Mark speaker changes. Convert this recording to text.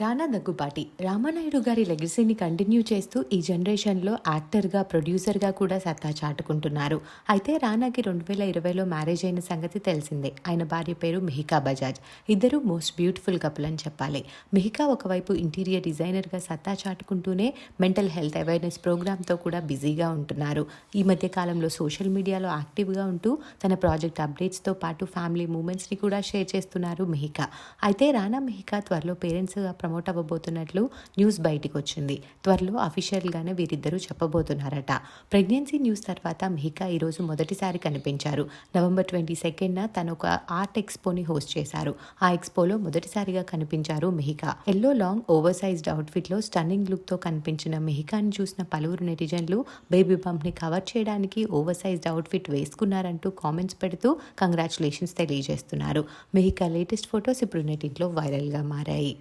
Speaker 1: రానా దగ్గుబాటి రామానాయుడు గారి లెగసీని కంటిన్యూ చేస్తూ ఈ జనరేషన్లో యాక్టర్గా ప్రొడ్యూసర్గా కూడా సత్తా చాటుకుంటున్నారు. అయితే రానాకి రెండు వేల ఇరవైలో మ్యారేజ్ అయిన సంగతి తెలిసిందే. ఆయన భార్య పేరు మిహికా బజాజ్. ఇద్దరు మోస్ట్ బ్యూటిఫుల్ కపుల్ అని చెప్పాలి. మిహికా ఒకవైపు ఇంటీరియర్ డిజైనర్గా సత్తా చాటుకుంటూనే మెంటల్ హెల్త్ అవేర్నెస్ ప్రోగ్రామ్తో కూడా బిజీగా ఉంటున్నారు. ఈ మధ్య కాలంలో సోషల్ మీడియాలో యాక్టివ్గా ఉంటూ తన ప్రాజెక్ట్ అప్డేట్స్తో పాటు ఫ్యామిలీ మూమెంట్స్ని కూడా షేర్ చేస్తున్నారు మిహికా. అయితే రానా మిహికా త్వరలో పేరెంట్స్గా ప్రమోట్ అవ్వబోతున్నట్లు న్యూస్ బయటికి వచ్చింది. త్వరలో అఫీషియల్గానే వీరిద్దరూ చెప్పబోతున్నారట. ప్రెగ్నెన్సీ న్యూస్ తర్వాత మిహికా ఈరోజు మొదటిసారి కనిపించారు. నవంబర్ ట్వంటీ సెకండ్న తను ఒక ఆర్ట్ ఎక్స్పోని హోస్ట్ చేశారు. ఆ ఎక్స్పోలో మొదటిసారిగా కనిపించారు Mihika yellow long over sized అవుట్ఫిట్లో stunning లుక్తో కనిపించిన మిహికాని చూసిన పలువురు నెటిజన్లు బేబీ బంప్ని కవర్ చేయడానికి ఓవర్ సైజ్డ్ అవుట్ఫిట్ వేసుకున్నారంటూ కామెంట్స్ పెడుతూ కంగ్రాచులేషన్స్ తెలియజేస్తున్నారు. మిహికా లేటెస్ట్ ఫొటోస్ ఇప్పుడు నెటింట్లో వైరల్గా మారాయి.